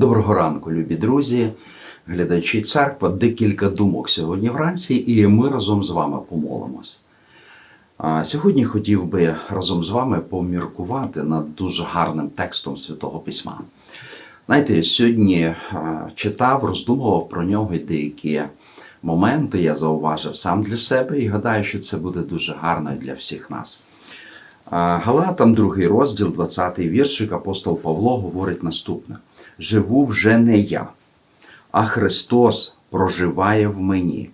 Доброго ранку, любі друзі, глядачі церква. Декілька думок сьогодні вранці, і ми разом з вами помолимось. Сьогодні хотів би разом з вами поміркувати над дуже гарним текстом Святого Письма. Знаєте, сьогодні читав, роздумував про нього деякі моменти я зауважив сам для себе і гадаю, що це буде дуже гарно для всіх нас. Галатам, другий розділ, 20-й віршик, апостол Павло говорить наступне: Живу вже не я, а Христос проживає в мені.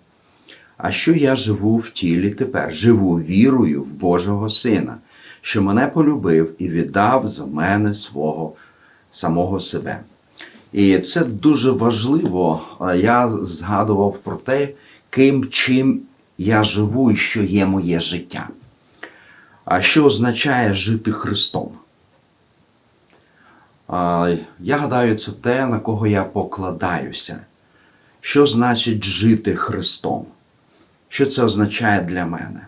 А що я живу в тілі тепер? Живу вірою в Божого Сина, що мене полюбив і віддав за мене свого самого себе. І це дуже важливо. Я згадував про те, ким чим я живу і що є моє життя. А що означає жити Христом? Я гадаю, це те, на кого я покладаюся. Що значить жити Христом? Що це означає для мене?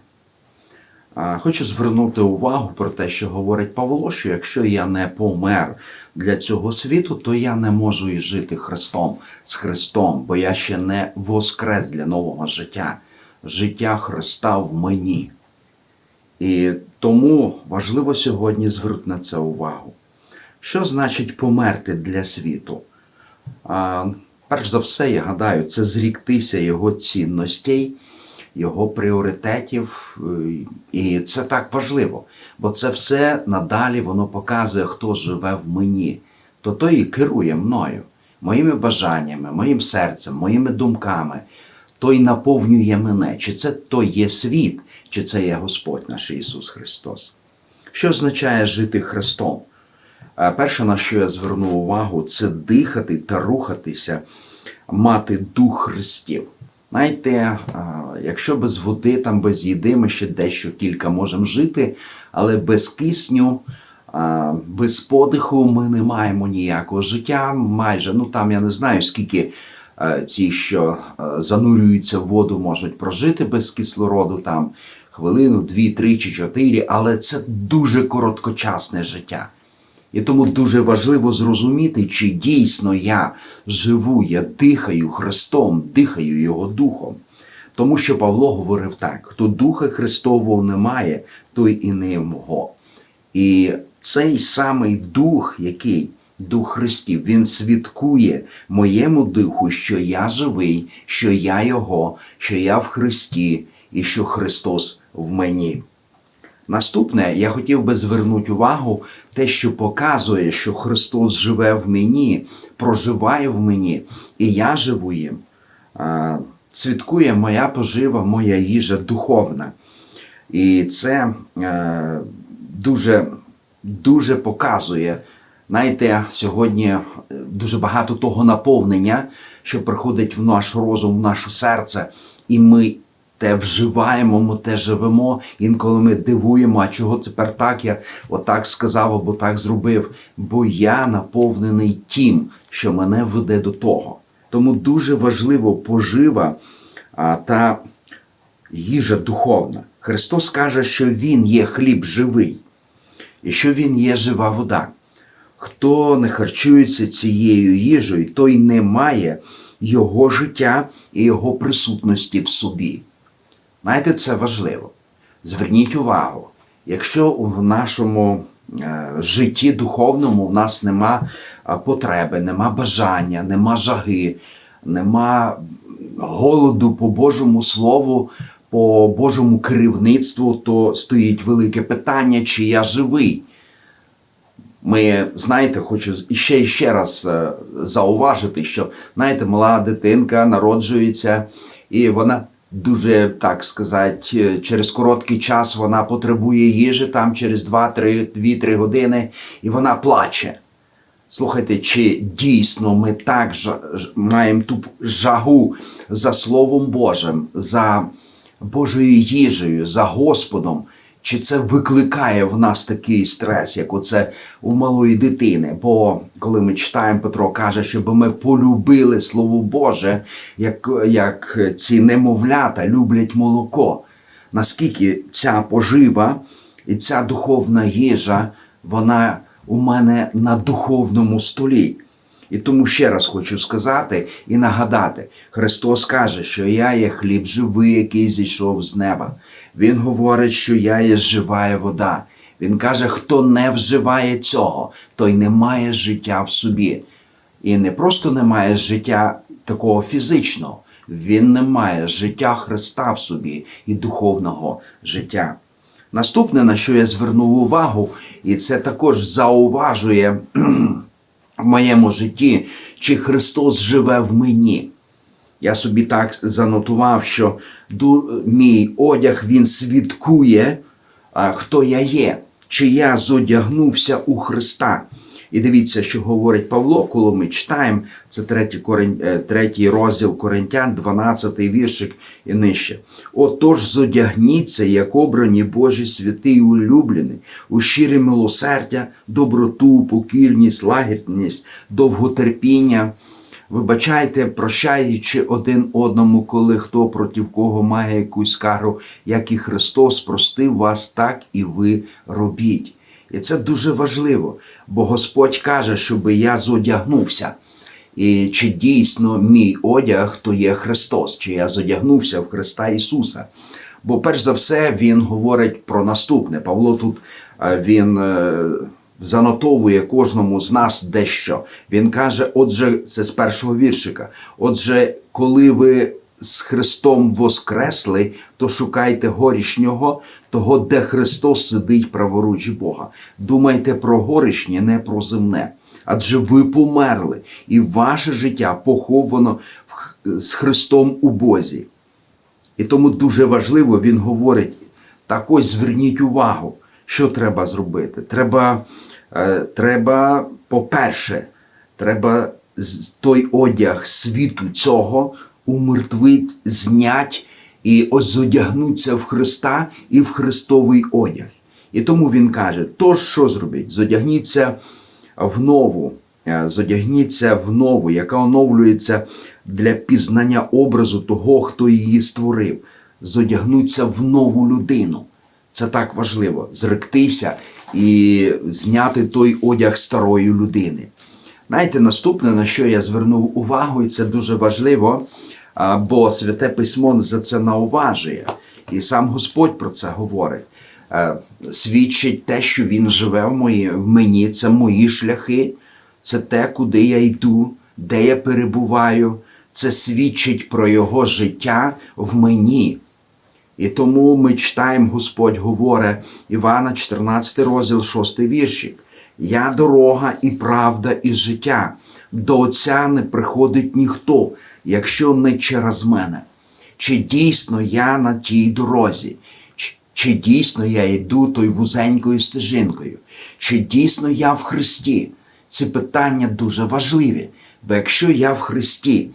Хочу звернути увагу про те, що говорить Павло, що якщо я не помер для цього світу, то я не можу і жити Христом з Христом, бо я ще не воскрес для нового життя. Життя Христа в мені. І тому важливо сьогодні звернути на це увагу. Що значить померти для світу? А, Перш за все, я гадаю, це зріктися його цінностей, його пріоритетів. І це так важливо, бо це все надалі воно показує, хто живе в мені, то той і керує мною, моїми бажаннями, моїм серцем, моїми думками. Той наповнює мене. Чи це той є світ, чи це є Господь наш Ісус Христос? Що означає жити Христом? Перше, на що я зверну увагу, це дихати та рухатися, мати дух Христів. Знаєте, якщо без води, там без їди, ми ще дещо кілька можемо жити, але без кисню, без подиху ми не маємо ніякого життя. Майже, ну там я не знаю, скільки ці, що занурюються в воду, можуть прожити без кислороду, там хвилину, дві, три чи чотири, але це дуже короткочасне життя. І тому дуже важливо зрозуміти, чи дійсно я живу, я дихаю Христом, дихаю Його Духом. Тому що Павло говорив так: хто Духа Христового не має, той і не мого. І цей самий Дух, який Дух Христів, він свідкує моєму духу, що я живий, що я Його, що я в Христі і що Христос в мені. Наступне, я хотів би звернути увагу те, що показує, що Христос живе в мені, проживає в мені, і я живу їм. Свідкує моя пожива, моя їжа духовна. І це е, дуже, дуже показує. Знаєте, сьогодні дуже багато того наповнення, що приходить в наш розум, в наше серце, і ми те вживаємо, ми те живемо. Інколи ми дивуємо, а чого тепер так я отак сказав або так зробив. Бо я наповнений тим, що мене веде до того. Тому дуже важливо пожива та їжа духовна. Христос каже, що Він є хліб живий, і що Він є жива вода. Хто не харчується цією їжею, той не має його життя і його присутності в собі. Знаєте, це важливо. Зверніть увагу, якщо в нашому е, житті духовному в нас нема потреби, нема бажання, нема жаги, нема голоду по Божому Слову, по Божому керівництву, то стоїть велике питання, чи я живий. Ми, знаєте, хочу ще і ще раз е, зауважити, що знаєте, мала дитинка народжується, і вона дуже так сказати, через короткий час вона потребує їжі там через 2-3 години, і вона плаче. Слухайте, чи дійсно ми так маємо ту жагу за Словом Божим, за Божою їжею, за Господом? Чи це викликає в нас такий стрес, як оце у малої дитини? Бо коли ми читаємо, Петро каже, щоб ми полюбили Слово Боже, як, як ці немовлята люблять молоко. Наскільки ця пожива і ця духовна їжа, вона у мене на духовному столі. І тому ще раз хочу сказати і нагадати: Христос каже, що я є хліб живий, який зійшов з неба. Він говорить, що я є жива вода. Він каже, хто не вживає цього, той не має життя в собі. І не просто не має життя такого фізичного, він не має життя Христа в собі і духовного життя. Наступне, на що я звернув увагу, і це також зауважує в моєму житті, чи Христос живе в мені. Я собі так занотував, що мій одяг він свідкує, хто я є, чи я зодягнувся у Христа. І дивіться, що говорить Павло, коли ми читаємо, це третій, корин, е, третій розділ Коринтян, 12 віршик і нижче. Отож, зодягніться, як обрані Божі святи і улюблені, у щирі милосердя, доброту, покірність, лагідність, довготерпіння. Вибачайте, прощаючи один одному, коли хто проти кого має якусь скаргу, як і Христос простив вас, так і ви робіть. І це дуже важливо, бо Господь каже, щоб я зодягнувся. І чи дійсно мій одяг то є Христос, чи я зодягнувся в Христа Ісуса? Бо перш за все Він говорить про наступне. Павло тут е, він е, занотовує кожному з нас дещо. Він каже: отже, це з першого віршика. Отже, коли ви з Христом воскресли, то шукайте горішнього, того, де Христос сидить праворуч Бога. Думайте про горішнє, не про земне. Адже ви померли, і ваше життя поховано з Христом у Бозі. І тому дуже важливо, він говорить: так ось зверніть увагу, що треба зробити. Треба, е, треба по-перше, треба той одяг світу цього умертвить, знять і ось зодягнуться в Христа і в Христовий одяг. І тому він каже: тож що зробіть? Зодягніться в нову, е, зодягніться в нову, яка оновлюється для пізнання образу того, хто її створив. Зодягнуться в нову людину. Це так важливо зректися і зняти той одяг старої людини. Знаєте, наступне, на що я звернув увагу, і це дуже важливо, бо Святе Письмо за це науважує, і сам Господь про це говорить. Е, Свідчить те, що Він живе в, мої, в мені, це мої шляхи, це те, куди я йду, де я перебуваю. Це свідчить про Його життя в мені. І тому ми читаємо, Господь говорить, Івана, 14 розділ, 6 віршик. Я дорога і правда, і життя. До Отця не приходить ніхто, якщо не через мене. Чи дійсно я на тій дорозі? Чи- дійсно я йду той вузенькою стежинкою? Чи дійсно я в Христі? Ці питання дуже важливі, бо якщо я в Христі,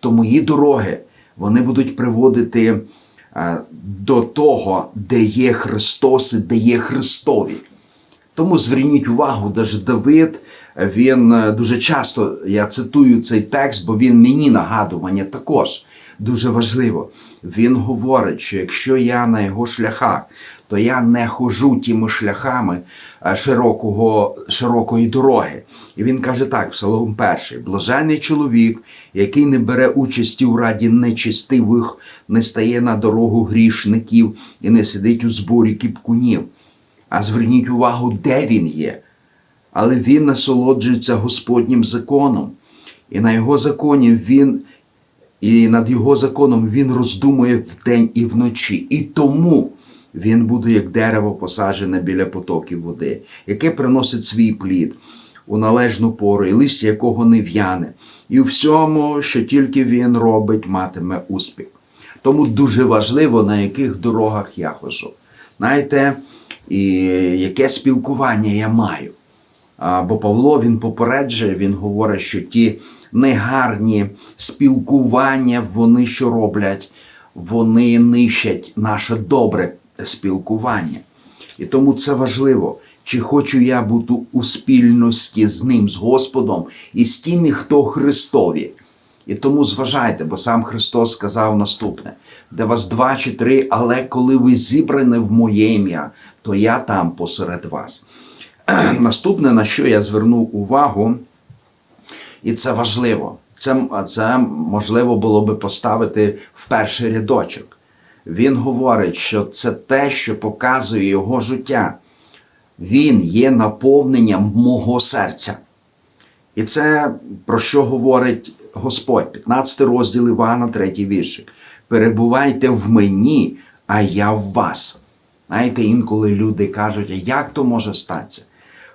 то мої дороги вони будуть приводити е, до того, де є Христос і де є Христові. Тому зверніть увагу, навіть Давид, він е, дуже часто я цитую цей текст, бо він мені нагадування також дуже важливо. Він говорить, що якщо я на його шляхах, то я не хожу тими шляхами е, широкого, широкої дороги. І він каже так, Псалом перший: блажений чоловік, який не бере участі у раді нечистивих, не стає на дорогу грішників і не сидить у зборі кіпкунів. А зверніть увагу, де він є. Але він насолоджується Господнім законом, і на його законі він, і над його законом він роздумує вдень і вночі. І тому він буде як дерево посаджене біля потоків води, яке приносить свій плід у належну пору, і листя якого не в'яне, і у всьому, що тільки він робить, матиме успіх. Тому дуже важливо, на яких дорогах я хожу. Знаєте, і яке спілкування я маю. Бо Павло він попереджує, він говорить, що ті негарні спілкування, вони що роблять, вони нищать наше добре спілкування. І тому це важливо. Чи хочу я бути у спільності з ним, з Господом і з тими, хто Христові. І тому зважайте, бо сам Христос сказав наступне: де вас два чи три, але коли ви зібрані в моє ім'я, то я там посеред вас. Наступне, на що я звернув увагу, І це важливо. Це, це можливо було би поставити в перший рядочок. Він говорить, що це те, що показує його життя. Він є наповненням мого серця. І це про що говорить Господь, 15 розділ Івана, 3 віршик. Перебувайте в мені, а я в вас. Знаєте, інколи люди кажуть, як то може статися?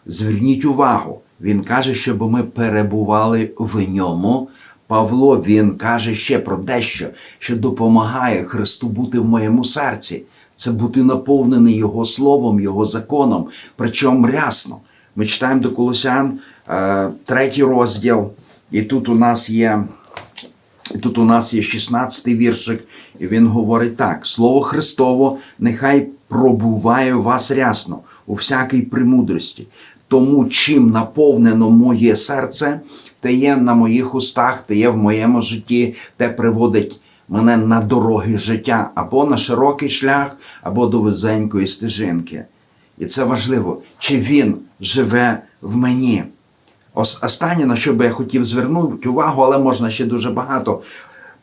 Зверніть увагу, він каже, щоб ми перебували в ньому. Павло він каже ще про дещо, що допомагає Христу бути в моєму серці. Це бути наповнений Його словом, Його законом, причому рясно. Ми читаємо до Колосян, е, третій розділ, і тут у нас є. Тут у нас є 16-й віршик, і він говорить так: Слово Христово нехай пробуває у вас рясно, у всякій премудрості. Тому чим наповнено моє серце, те є на моїх устах, те є в моєму житті, те приводить мене на дороги життя, або на широкий шлях, або до вузенької стежинки. І це важливо, чи він живе в мені. Ос- Останнє, на що би я хотів звернути увагу, але можна ще дуже багато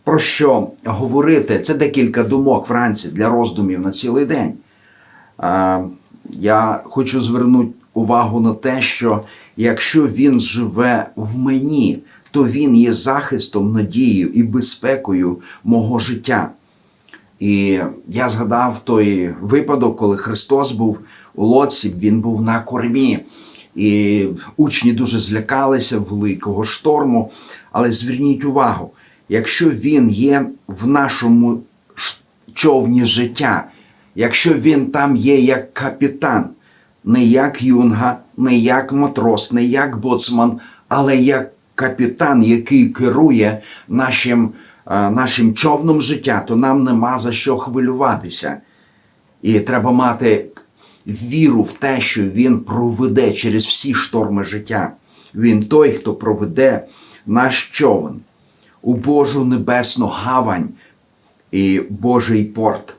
про що говорити. Це декілька думок вранці для роздумів на цілий день. Я хочу звернути увагу на те, що якщо він живе в мені, то він є захистом, надією і безпекою мого життя. І я згадав той випадок, коли Христос був у лодці, він був на кормі. І учні дуже злякалися великого шторму. Але зверніть увагу, якщо він є в нашому човні життя, якщо він там є як капітан, не як юнга, не як матрос, не як боцман, але як капітан, який керує нашим, е, нашим човном життя, то нам нема за що хвилюватися. І треба мати віру в те, що він проведе через всі шторми життя. Він той, хто проведе наш човен у Божу небесну гавань і Божий порт.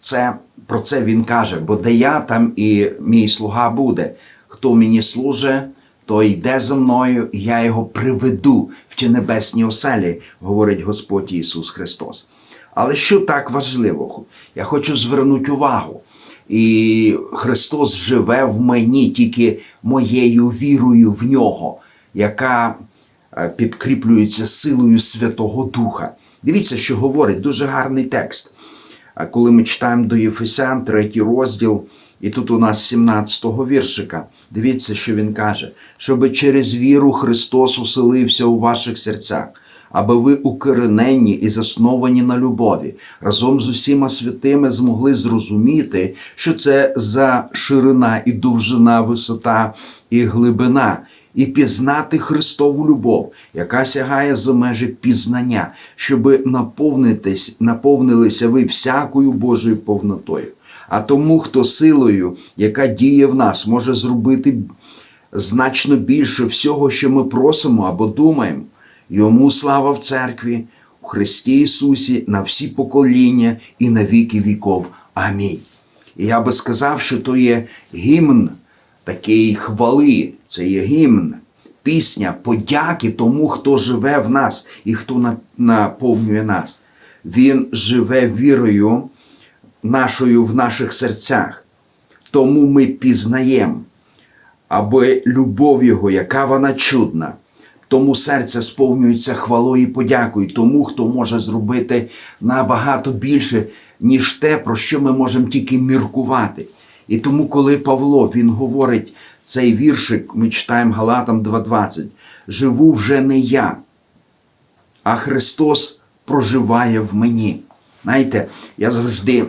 Це про це він каже: бо де я, там і мій слуга буде. Хто мені служить, той йде за мною, і я його приведу в ті небесні оселі, говорить Господь Ісус Христос. Але що так важливо? Я хочу звернути увагу. І Христос живе в мені тільки моєю вірою в нього, яка е, підкріплюється силою Святого Духа. Дивіться, що говорить дуже гарний текст. Коли ми читаємо до Єфесян, третій розділ, і тут у нас 17-го віршика, дивіться, що він каже: щоби через віру Христос уселився у ваших серцях, аби ви укоренені і засновані на любові, разом з усіма святими змогли зрозуміти, що це за ширина і довжина, висота і глибина. І пізнати Христову любов, яка сягає за межі пізнання, щоби наповнитись, наповнилися ви всякою Божою повнотою. А тому, хто силою, яка діє в нас, може зробити значно більше всього, що ми просимо або думаємо. Йому слава в церкві, у Христі Ісусі на всі покоління і на віки віков. Амінь. І я би сказав, що то є гімн такий хвали, це є гімн, пісня, подяки тому, хто живе в нас і хто наповнює нас. Він живе вірою нашою в наших серцях. Тому ми пізнаємо, аби любов Його, яка вона чудна, тому серце сповнюється хвалою і подякою тому, хто може зробити набагато більше, ніж те, про що ми можемо тільки міркувати. І тому, коли Павло він говорить цей віршик, ми читаємо Галатам 2.20, живу вже не я, а Христос проживає в мені. Знаєте, я завжди,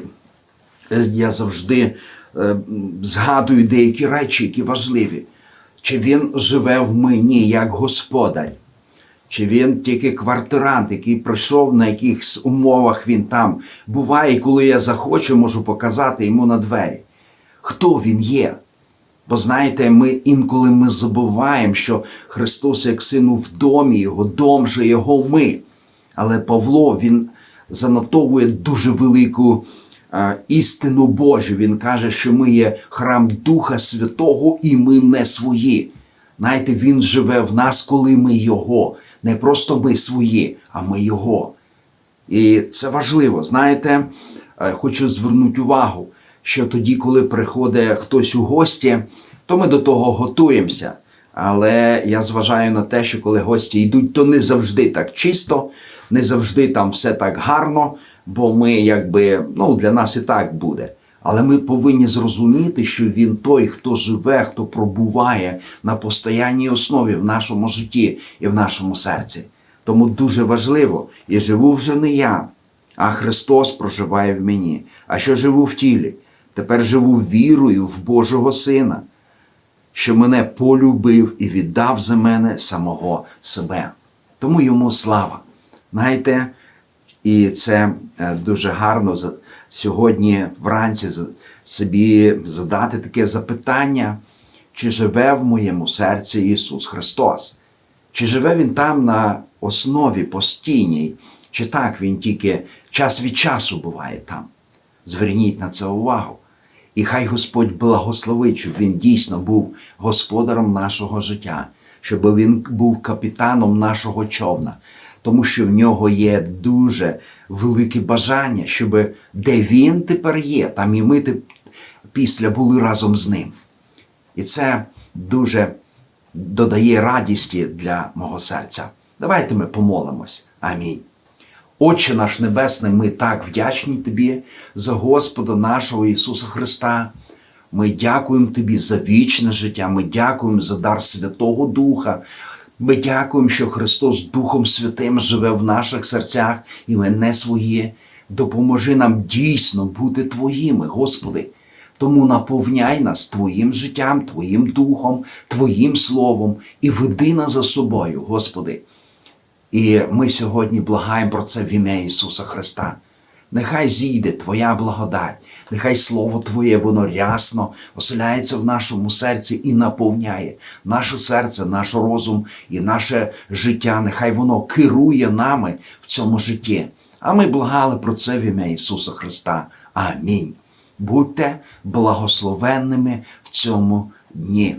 е, я завжди е, згадую деякі речі, які важливі. Чи він живе в мені як господар, чи він тільки квартирант, який прийшов, на якихось умовах він там буває, коли я захочу, можу показати йому на двері. Хто він є? Бо знаєте, ми інколи ми забуваємо, що Христос як сину в домі, його дом же його ми. Але Павло він занотовує дуже велику е, істину Божу. Він каже, що ми є храм Духа Святого і ми не свої. Знаєте, Він живе в нас, коли ми Його. Не просто ми свої, а ми Його. І це важливо. Знаєте, е, хочу звернути увагу, що тоді, коли приходить хтось у гості, то ми до того готуємося. Але я зважаю на те, що коли гості йдуть, то не завжди так чисто, не завжди там все так гарно, бо ми якби ну для нас і так буде. Але ми повинні зрозуміти, що він той, хто живе, хто пробуває на постоянній основі в нашому житті і в нашому серці. Тому дуже важливо, і живу вже не я, а Христос проживає в мені. А що живу в тілі? Тепер живу вірою в Божого Сина, що мене полюбив і віддав за мене самого себе. Тому йому слава. Знаєте, і це е, дуже гарно сьогодні вранці собі задати таке запитання, чи живе в моєму серці Ісус Христос? Чи живе Він там на основі постійній, чи так Він тільки час від часу буває там? Зверніть на це увагу. І хай Господь благословить, щоб він дійсно був господарем нашого життя, щоб він був капітаном нашого човна, тому що в нього є дуже велике бажання, щоб де він тепер є, там і ми після були разом з ним. І це дуже додає радісті для мого серця. Давайте ми помолимось. Амінь. Отче наш Небесний, ми так вдячні Тобі за Господа нашого Ісуса Христа. Ми дякуємо Тобі за вічне життя. Ми дякуємо за дар Святого Духа. Ми дякуємо, що Христос Духом Святим живе в наших серцях і ми не свої. Допоможи нам дійсно бути Твоїми, Господи. Тому наповняй нас Твоїм життям, Твоїм духом, Твоїм словом і веди нас за собою, Господи. І ми сьогодні благаємо про це в ім'я Ісуса Христа. Нехай зійде Твоя благодать, нехай Слово Твоє, воно рясно оселяється в нашому серці і наповняє наше серце, наш розум і наше життя. Нехай воно керує нами в цьому житті. А ми благали про це в ім'я Ісуса Христа. Амінь. Будьте благословенними в цьому дні.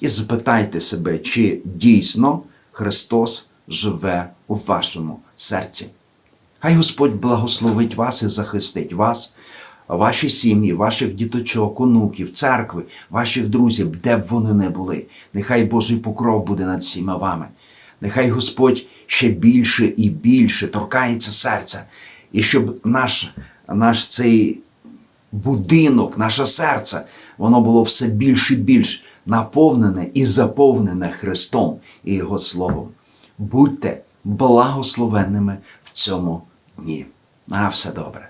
І запитайте себе, чи дійсно Христос живе у вашому серці. Хай Господь благословить вас і захистить вас, ваші сім'ї, ваших діточок, онуків, церкви, ваших друзів, де б вони не були. Нехай Божий покров буде над всіма вами. Нехай Господь ще більше і більше торкається серця, і щоб наш, наш цей будинок, наше серце, воно було все більше і більш наповнене і заповнене Христом і Його Словом. Будьте благословенними в цьому дні. На все добре.